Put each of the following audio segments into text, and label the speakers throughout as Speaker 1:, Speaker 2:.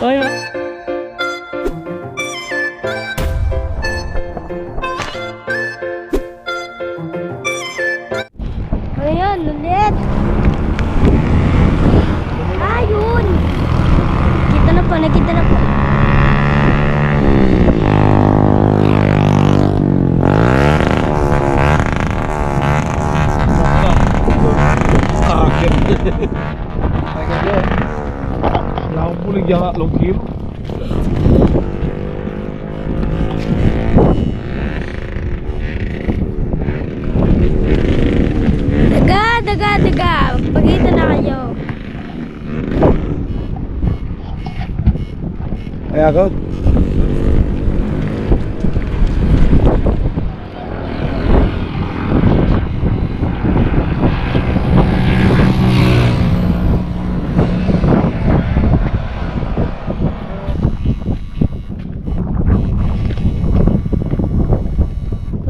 Speaker 1: Oy,
Speaker 2: Ay ako.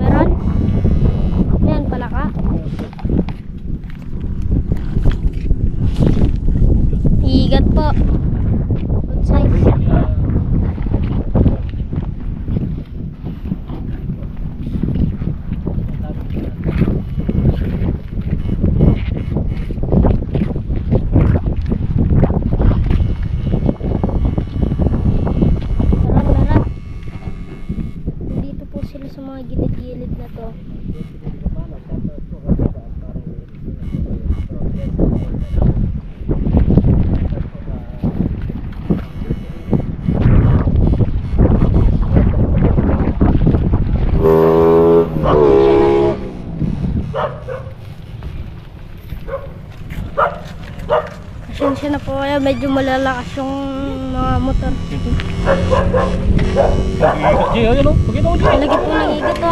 Speaker 3: Meron? Ayan, palaka. Igat po. Good size. Sarap, sarap. Dito po sila sa mga gilid-gilid na to. Pasensya na po kaya medyo malalakas yung mga motor.
Speaker 1: Ji, ayun oh. Pakita mo, Ji.
Speaker 3: Lagi po nagigat to.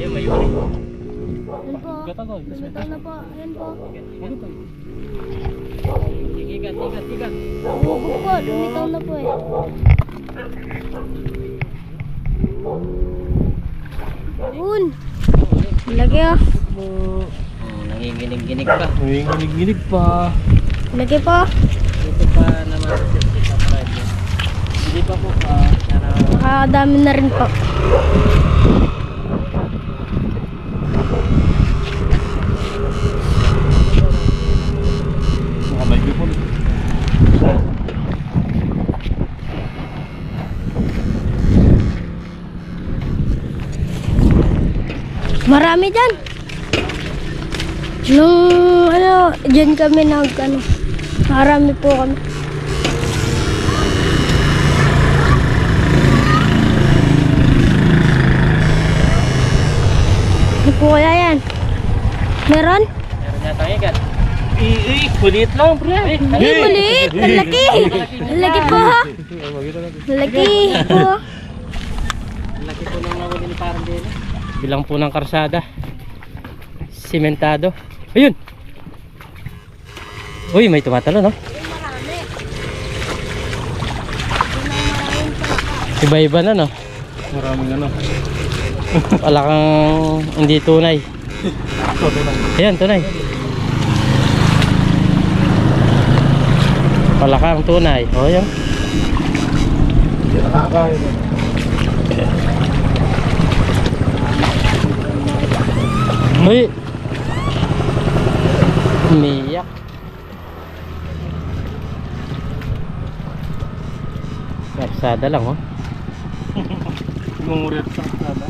Speaker 1: Ayun, may yun.
Speaker 3: Ayan po.
Speaker 1: Gata ko.
Speaker 3: Na po. Ayan po.
Speaker 1: Igat, igat, igat.
Speaker 3: Bubog po. Lumitaw na po eh. Yun. Lagi oh.
Speaker 1: Oh, nanginginig-ginig pa. Nanginginig-ginig pa.
Speaker 3: Lagi po.
Speaker 1: Dito pa naman sa sa radyo. Hindi pa po pa.
Speaker 3: Nakakadami na rin po.
Speaker 2: Makamay ko po.
Speaker 3: Marami dyan. Nung ano, dyan kami nag ano. Marami po kami. Ano po kaya yan? Meron?
Speaker 1: Meron yata igat. Ii, kulit lang, pre.
Speaker 3: Ay, maliit! Ang laki! Ang laki po! Ang laki po!
Speaker 1: Laki po ng nawali ni parang din. Bilang po ng karsada. Simentado. Ayun! Uy, may tumatalo, no? Iba-iba na, no?
Speaker 2: Maraming ano.
Speaker 1: Wala kang hindi tunay. Ayan, tunay. Wala kang tunay. O, yan. Uy! Umiyak. Karsada lang, oh.
Speaker 2: Ngungurit sa kada.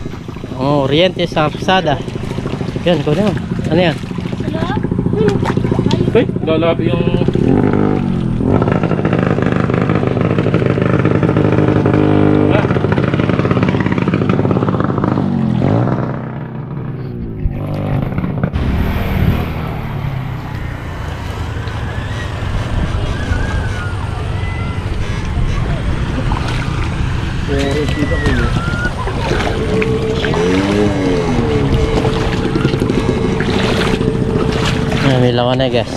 Speaker 1: Oh, Oriente sa Karsada. Yan, kunin mo. Ano yan?
Speaker 2: Uy, lalabi yung... Ah, Pero kita ko yun.
Speaker 1: Ah, may lawan na, guys.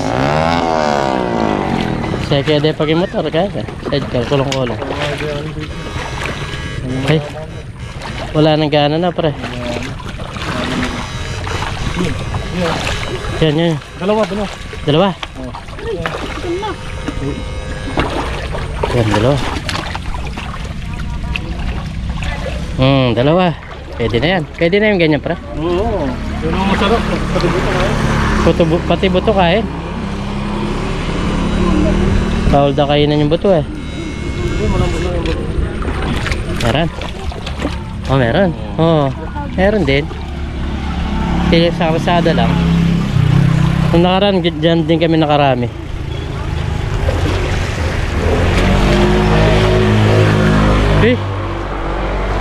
Speaker 1: Saya kaya dia pakai motor kan? Sidecar, kulong-kulong. Ay, wala nang gana na pre. Yan, yan.
Speaker 2: Dalawa, dalawa.
Speaker 1: Dalawa. Yan, dalawa. Hmm, dalawa. Pwede na yan. Pwede na yung ganyan, pra.
Speaker 2: Oo. Yun ang masarap. Pati buto
Speaker 1: bu- pati buto kain. Bawal daw kainan yung buto eh.
Speaker 2: Hindi, malambot lang yung buto.
Speaker 1: Meron. Oh, meron. Oh, meron din. Kaya sa kasada lang. Kung nakaraan, dyan din kami nakarami. Eh,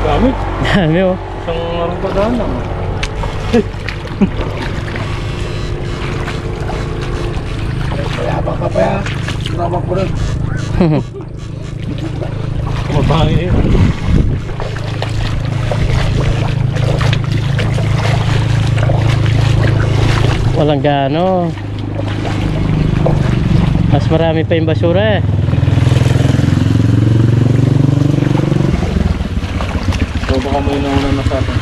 Speaker 2: Gamit.
Speaker 1: dami oh.
Speaker 2: Isang marang pagdaan lang. Kaya pa ka pa ya. Tama ko rin. Mabangi eh.
Speaker 1: Walang gaano. Mas marami pa yung basura eh.
Speaker 2: So baka may nauna na sa atin.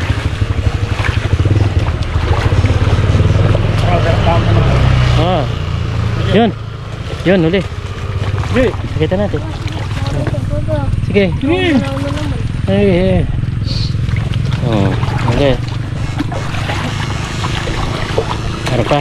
Speaker 1: Oh. Yun. Yun, uli.
Speaker 2: Sige.
Speaker 1: Kita natin. Sige.
Speaker 2: Sige.
Speaker 1: Eh. Oh, okay. Ano pa?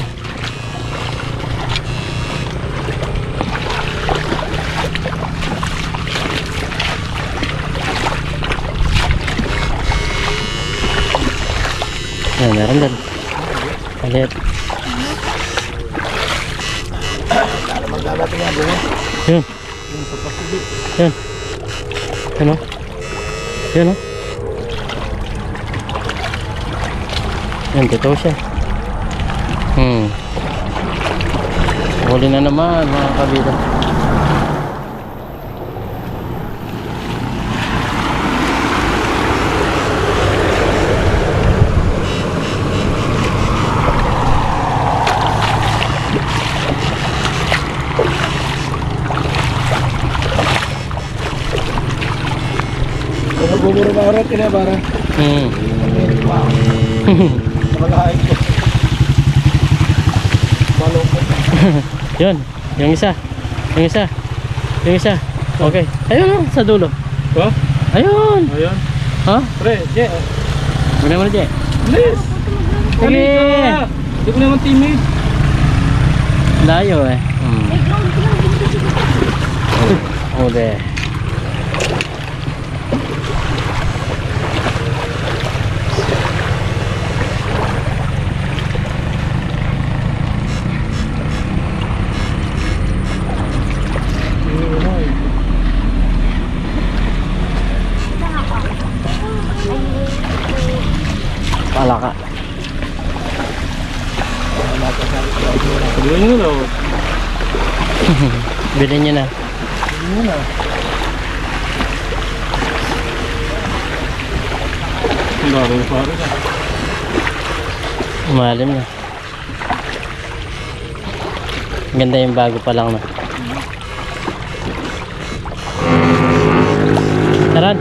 Speaker 1: Ayan, meron din. Alit. Yun. Yun. Ano? Yan o. Yan, totoo siya. Hmm. Huli na naman mga kabida.
Speaker 2: Bumuro ka orat kina bara?
Speaker 1: Hmm.
Speaker 2: Malahit ko. Malungkot.
Speaker 1: Yun, yung isa. Yung isa. Yung isa. Okay. Ayun, sa dulo.
Speaker 2: Ha?
Speaker 1: Ayun.
Speaker 2: Ayan.
Speaker 1: Ha?
Speaker 2: Pre, Je.
Speaker 1: Muna mo na dyan.
Speaker 2: Please.
Speaker 1: Sige.
Speaker 2: Hindi ko naman timid.
Speaker 1: Layo eh. Hmm. Uli. Palaka.
Speaker 2: Sabihin nyo na. oh.
Speaker 1: Bilhin nyo na.
Speaker 2: Sabihin nyo na. Ang dami yung na.
Speaker 1: Umalim na. Ganda yung bago pa lang na. Taran.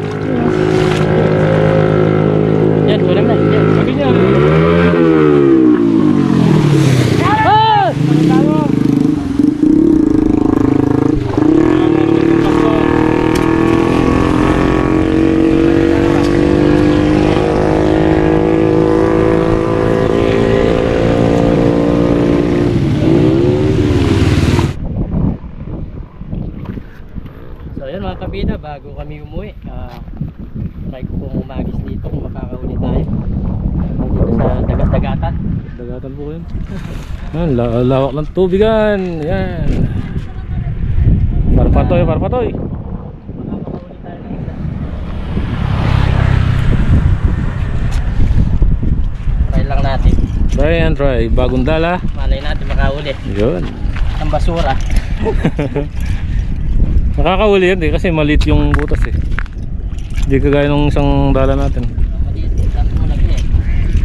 Speaker 1: Yan, kulam na. Yan.
Speaker 2: Sabi niya.
Speaker 1: Ah! So yun mga kabida, bago kami umuwi, ah try ko pong umagis dito kung makakahuli tayo. Dito sa dagat-dagatan.
Speaker 2: Dagatan po yun. Yan, la lawak ng tubigan. Yan. Parpatoy, parpatoy.
Speaker 1: Try lang natin.
Speaker 2: Try and try. Bagong dala.
Speaker 1: Malay natin makahuli.
Speaker 2: Yun.
Speaker 1: Ang basura.
Speaker 2: Nakakahuli yan eh kasi maliit yung butas eh. Hindi kagaya nung isang dala natin.
Speaker 1: Malaki eh.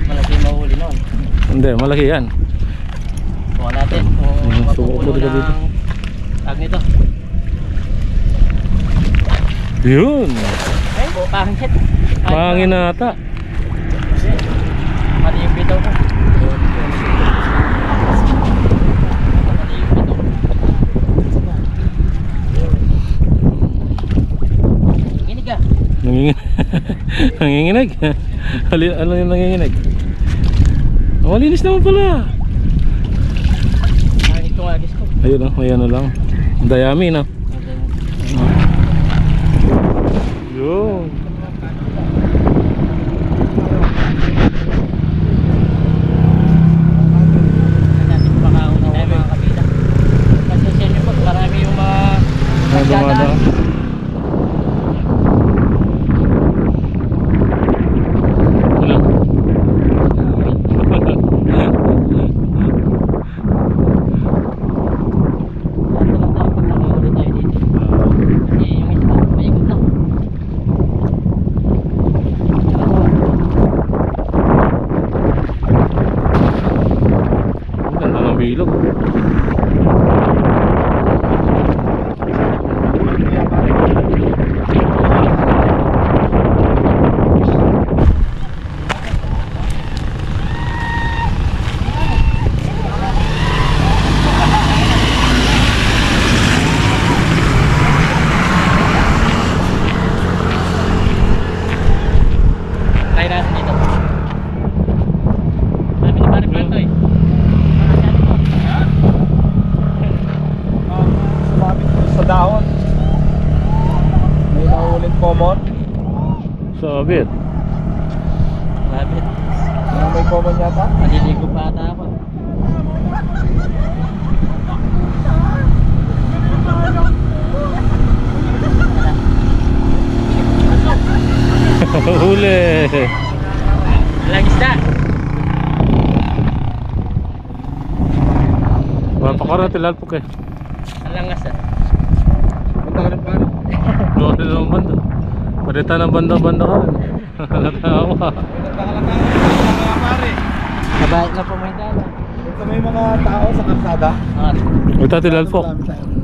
Speaker 1: Malaki yung mahuli noon.
Speaker 2: Hindi, malaki yan.
Speaker 1: Subukan natin kung
Speaker 2: hmm,
Speaker 1: mapupuno
Speaker 2: ng dito.
Speaker 1: tag nito.
Speaker 2: Yun!
Speaker 1: Ay, po, pangit.
Speaker 2: Pangit na ata.
Speaker 1: Mali yung bitaw ko.
Speaker 2: Nanginginig. nanginginig. Ano yung nanginginig? Oh, malinis naman pala. Ayun oh, may ano lang. Dayami na.
Speaker 1: natin makauna tayo mga kabila. Kasi sa inyo po, marami yung mga
Speaker 2: Mga
Speaker 1: nagdadaan.
Speaker 2: dumadaan. Wala.
Speaker 1: Ito lang tayo pag nakahuli tayo dito. Kasi yung isa, paikot lang.
Speaker 2: Ang ganda ng bilog.
Speaker 1: Try natin dito. Sabi ni Pare Planto eh.
Speaker 4: Sumabit ko sa dahon. May nahuling common.
Speaker 2: Sabit.
Speaker 1: Rabbit.
Speaker 4: Ano may common yata?
Speaker 1: Maliligo pa ata ako.
Speaker 2: Huli.
Speaker 1: Walang isda.
Speaker 2: Tilalpok eh.
Speaker 1: Alangas ah.
Speaker 4: Punta ka rin?
Speaker 2: Doon din ng banda. Parita ng banda-banda ka rin.
Speaker 4: Pare.
Speaker 1: Kabait na po may dala.
Speaker 4: Ito may mga tao sa kalsada.
Speaker 1: Ah,
Speaker 2: Ito tilalpok.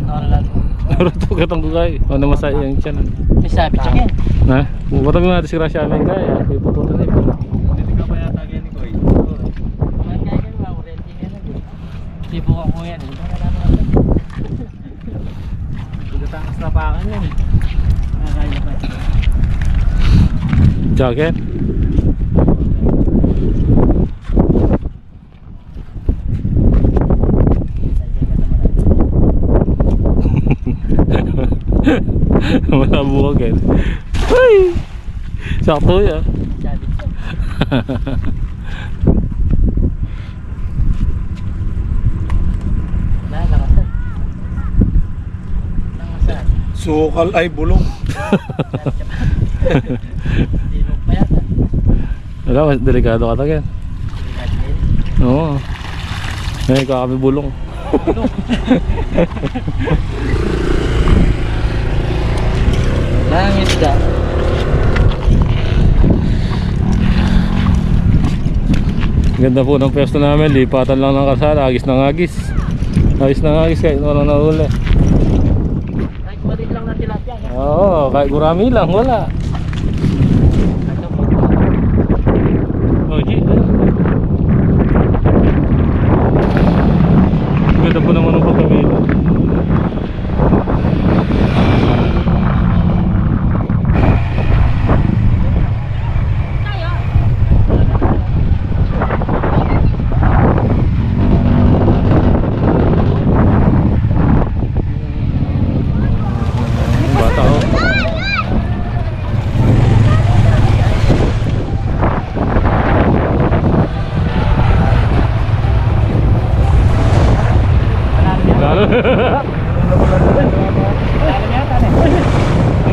Speaker 1: Ah, lahat.
Speaker 2: Naruto ka gugay. Ano masaya yung tiyan.
Speaker 1: May sabi check yan.
Speaker 2: Ha? Butag natin si Rasha Amin kaya. Kaya puputan na ito.
Speaker 4: Hindi ka pa yata ganyan ni Koy.
Speaker 1: Mga kaya kayo, mga orienting yan. Tipo ko ko yan. Ito na naman ako.
Speaker 4: Pagkatangas na pakan yan.
Speaker 1: Nakakaya pa.
Speaker 2: Jacket. Wala buwag eh. Ay! Sakto yan.
Speaker 1: Sabi ko.
Speaker 4: Sukal ay bulong.
Speaker 2: Wala, mas delikado ka
Speaker 1: din.
Speaker 2: Oo. May kakabi bulong.
Speaker 1: Lang isda.
Speaker 2: Ganda po ng pwesto namin. Lipatan lang ng kasada. Agis ng agis. Agis ng agis kahit walang nahuli.
Speaker 1: Kahit maliit lang na
Speaker 2: Oo, kahit gurami lang. Wala.
Speaker 1: Ito po.
Speaker 2: Oh, gee. Ganda po naman ng pagkamila. Bata oh. Lalo.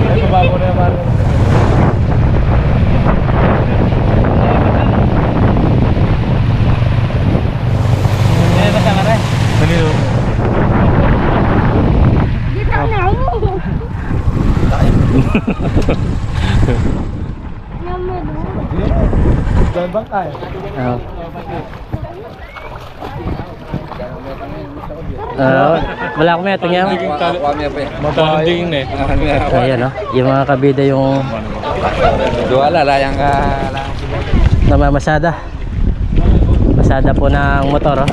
Speaker 4: Ito bago na yung pare.
Speaker 1: Eh, basta ka rin.
Speaker 2: Kanino?
Speaker 3: Dito na ako. Naman oh.
Speaker 4: Tayo?
Speaker 1: Oo. Ah, wala akong may tingnan.
Speaker 2: Matanding na eh.
Speaker 1: Ayan oh, yung mga kabida yung
Speaker 4: Duwala, layang ka.
Speaker 1: namamasada. Masada po ng motor oh.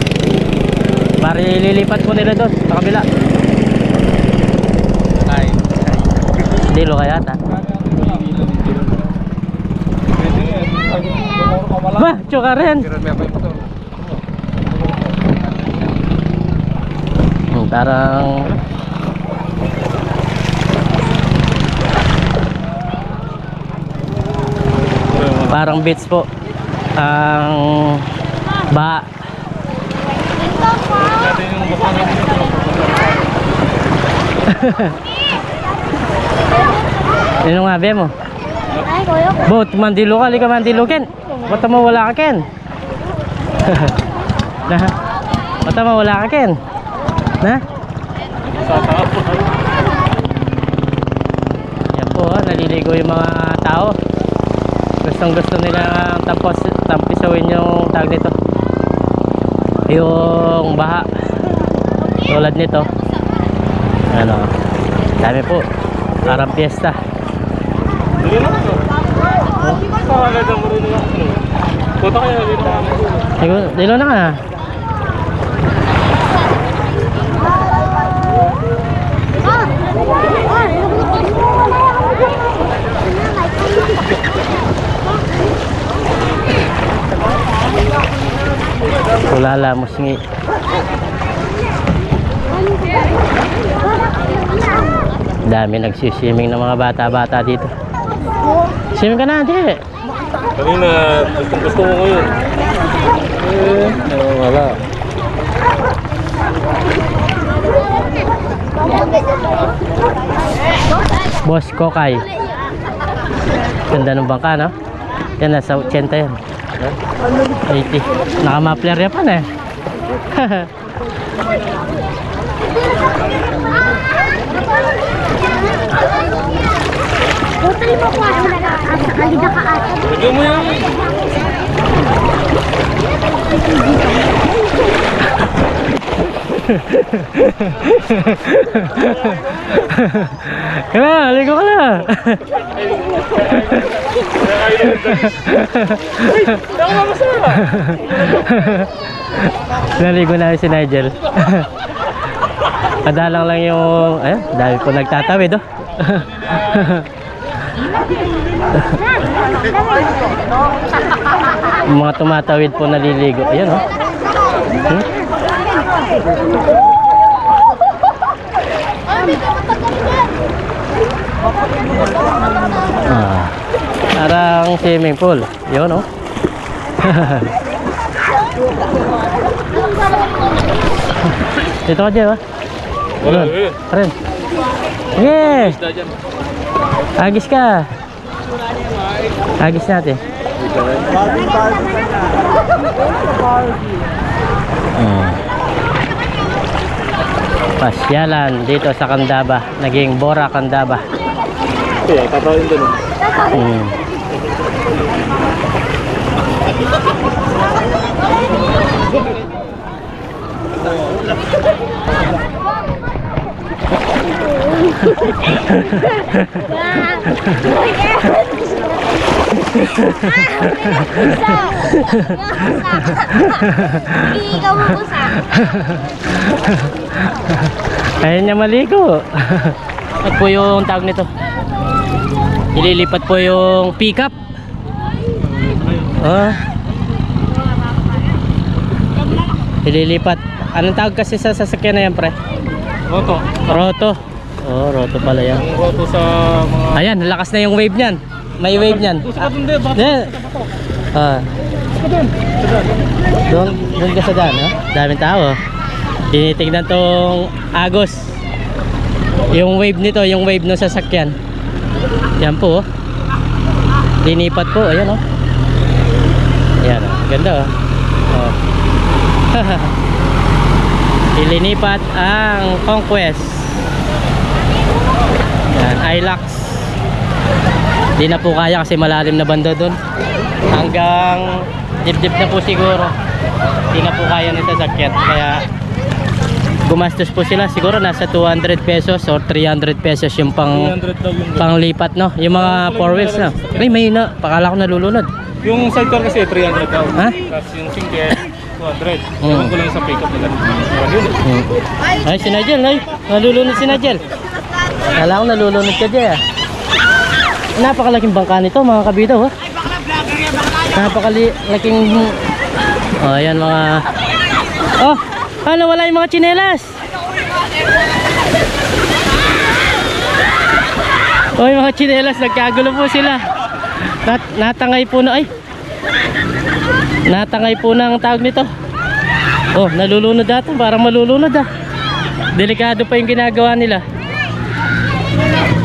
Speaker 1: Pari lilipat po nila doon sa kabila.
Speaker 4: Ay.
Speaker 1: Dilo kaya ta.
Speaker 4: Malam.
Speaker 1: Ba, tsuka rin. Hmm, Parang... Parang beats po. Ang... Ba... Ano nga, be mo? Bot, mandilo ka, lika mandilo ken. Bata mo wala ka ken. na. Bata mo wala ka ken. Na? Yan po, oh, naliligo yung mga tao. Gustong gusto nila tampos, tampisawin yung tag nito. Yung baha. Tulad nito. Ano, dami po. Parang piyesta.
Speaker 2: Dili na to. Para agad ang marunong ako. Punta kaya dito.
Speaker 1: Dilo, dilo na ka. Kulala mo singi. Dami nagsiswimming ng mga bata-bata dito. Swimming ka na, di.
Speaker 2: Kanina, gusto, gusto mo ngayon. Eh, ano, wala.
Speaker 1: Boss Kokay. Ganda ng bangka, no? Yan, nasa 80 yan. 80. Naka-muffler yan pa na eh.
Speaker 3: Putri mo ko ako na lang. Alida ka ata.
Speaker 2: Lagyan mo yan.
Speaker 1: Kaya, ligo ka na. Naligo na si Nigel. Padalang lang yung, ayun, dahil po nagtatawid, oh. Mga tumatawid po naliligo. Ayan, oh. Hmm? Ah, parang swimming pool. Yun, oh. Dito ka dyan, ah. Ayun.
Speaker 2: eh.
Speaker 1: Ren. Yeah. Agis ka. Agis natin. Hmm. Pasyalan dito sa Candaba. Naging Bora Candaba.
Speaker 2: Kaya, tatawin doon.
Speaker 1: Hmm.
Speaker 3: Ikaw mo ko sa.
Speaker 1: Kaya niya maligo. At po yung tawag nito. Ililipat po yung pickup. Oh. Ililipat. Anong tawag kasi sa sasakyan na yan, pre?
Speaker 2: Roto.
Speaker 1: Roto. Oh, roto pala yan.
Speaker 2: Roto sa mga...
Speaker 1: Ayan, lakas na yung wave niyan. May wave niyan.
Speaker 2: Gusto ka dun din, baka
Speaker 1: Yan. Ah. Doon, doon ka sa daan, ha? Daming tao. Tinitignan tong Agos. Yung wave nito, yung wave ng sasakyan. Yan po, oh. Linipat po, ayan, oh. Ayan, oh. Ganda, oh. oh. Ilinipat ang Conquest. Yan, Hilux. Di na po kaya kasi malalim na banda doon. Hanggang dip-dip na po siguro. Di na po kaya ng sasakyan. Kaya gumastos po sila siguro nasa 200 pesos or 300 pesos yung pang
Speaker 2: 300 daw yung...
Speaker 1: panglipat no. Yung mga four wheels na. Ay may na, pakala ko nalulunod.
Speaker 2: Yung sidecar kasi 300 daw.
Speaker 1: Ha?
Speaker 2: Tapos yung singke, 200.
Speaker 1: Mm.
Speaker 2: Ewan ko lang sa pickup nila.
Speaker 1: Hmm. Ay si Nigel, ay nalulunod si Nigel. Kala ko nalulunod ka dyan. ah. Napakalaking bangka nito mga kabito. Oh. Napakalaking... Oh, ayan mga... Oh! Ano, wala yung mga tsinelas? Oh, mga tsinelas, nagkagulo po sila. Nat natangay po na... Ay! Natangay po na ang tawag nito. Oh, nalulunod ata. Parang malulunod ah. Delikado pa yung ginagawa nila.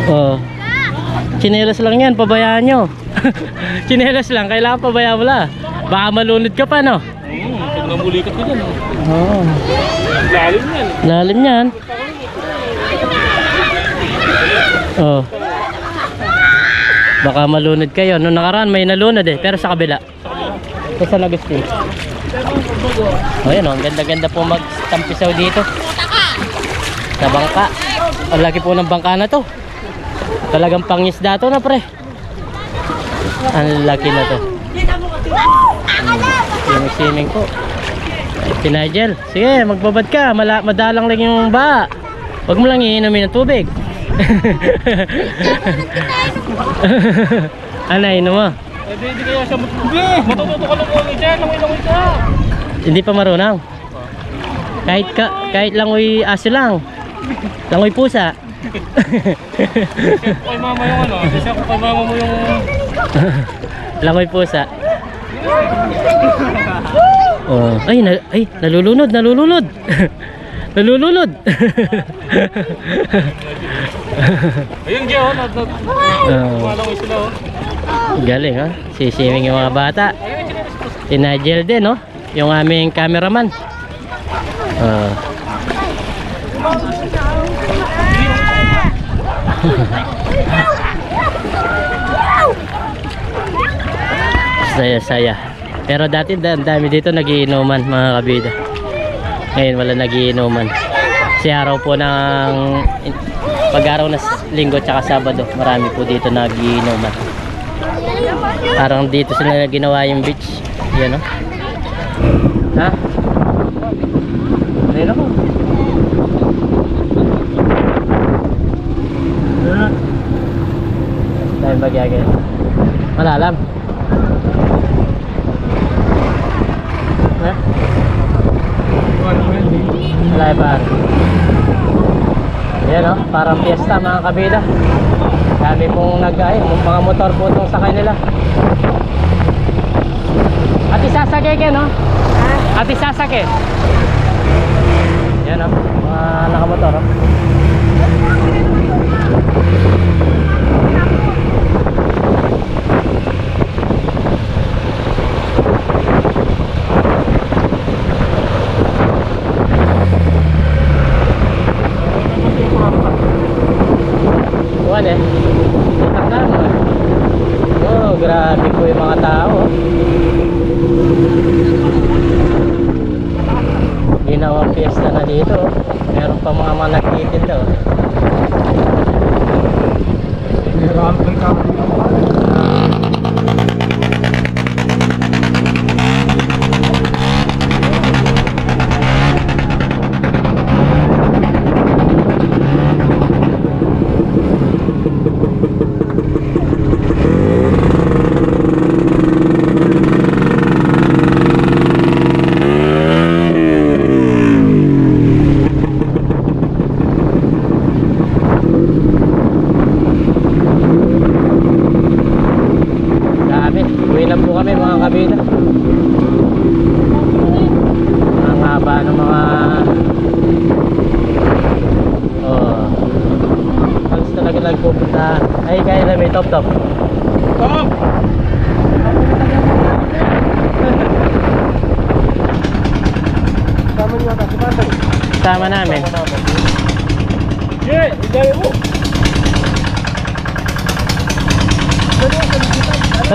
Speaker 1: Oh. Chinelas lang yan, pabayaan nyo. Chinelas lang, kailangan pabayaan mo lang. Baka malunod ka pa, no?
Speaker 2: Hmm, pag namulikat ko dyan.
Speaker 1: Oo.
Speaker 2: Lalim yan.
Speaker 1: Lalim yan. Oh. Baka malunod kayo. Noong nakaraan may nalunod eh, pero sa kabila. Sa San Agustin. Oh, yan oh. Ang ganda-ganda po magtampisaw dito. Sa bangka. Ang laki po ng bangka na to. Talagang pangisda to na pre. Ang laki na to. Swimming po. Si Nigel, sige magbabad ka, Mala madalang lang yung ba. Huwag mo lang iinumin ng tubig. Anay, inom mo.
Speaker 2: Eh, di, di kaya siya matutubi. Matututo ka lang ulit dyan. Langoy-langoy ka.
Speaker 1: Hindi pa marunong. Kahit ka, kahit langoy aso lang. Langoy pusa.
Speaker 2: Kay mama yung ano. Kasi ako kay mama mo yung...
Speaker 1: langoy pusa. Oh, ay, na, ay, nalulunod, nalulunod. nalulunod.
Speaker 2: Ayun, Gio. Na, na,
Speaker 1: oh,
Speaker 2: sila, oh.
Speaker 1: galing, ha? Sisiming yung mga bata. Si Nigel din, no? Yung aming cameraman. Oh. Saya-saya. Pero dati da- ang dami dito nagiinuman mga kabida. Ngayon wala nagiinuman. Si araw po ng pag-araw na linggo tsaka sabado, marami po dito nagiinuman. Parang dito sila ginawa yung beach. Yan o. Ha? Ayun ako. Magyagay. Malalam. Wala pa. Yan o, parang fiesta mga kabida. Dami pong nag ay, mga motor po itong sakay nila. At isasake ke no? At isasake. Yan o, mga nakamotor o.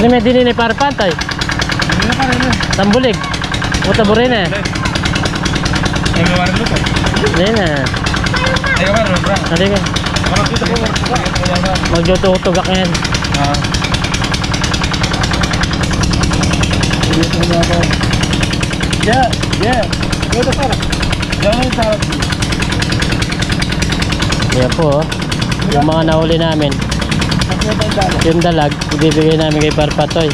Speaker 1: Ano may dinin ni para pantay?
Speaker 2: Hindi na pa rin eh.
Speaker 1: Tambulig. Puta burin eh.
Speaker 2: Ay, gawa rin lupa.
Speaker 1: Hindi na.
Speaker 2: Ay, gawa rin, bro.
Speaker 1: Hindi ka.
Speaker 2: Parang dito po, bro. Kaya na.
Speaker 1: Magtutugak ngayon.
Speaker 2: Ah.
Speaker 4: Yeah, yeah. Ito para.
Speaker 2: Diyan yung sarap.
Speaker 1: Yan po oh. Yung mga nahuli namin. Yung dalag, ibibigay namin kay Parpatoy.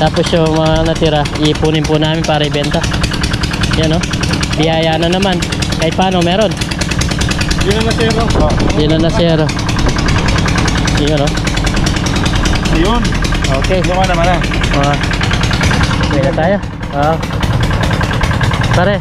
Speaker 1: Tapos yung mga natira, iipunin po namin para ibenta. Yan o. Biyaya na naman. Kahit paano, meron.
Speaker 4: Yun na nasero. Oh.
Speaker 1: Hindi na nasero. Yun o.
Speaker 4: Ayun.
Speaker 1: Okay.
Speaker 4: Doon ka naman ah.
Speaker 1: Ah. Sige na tayo. Ah. Pare,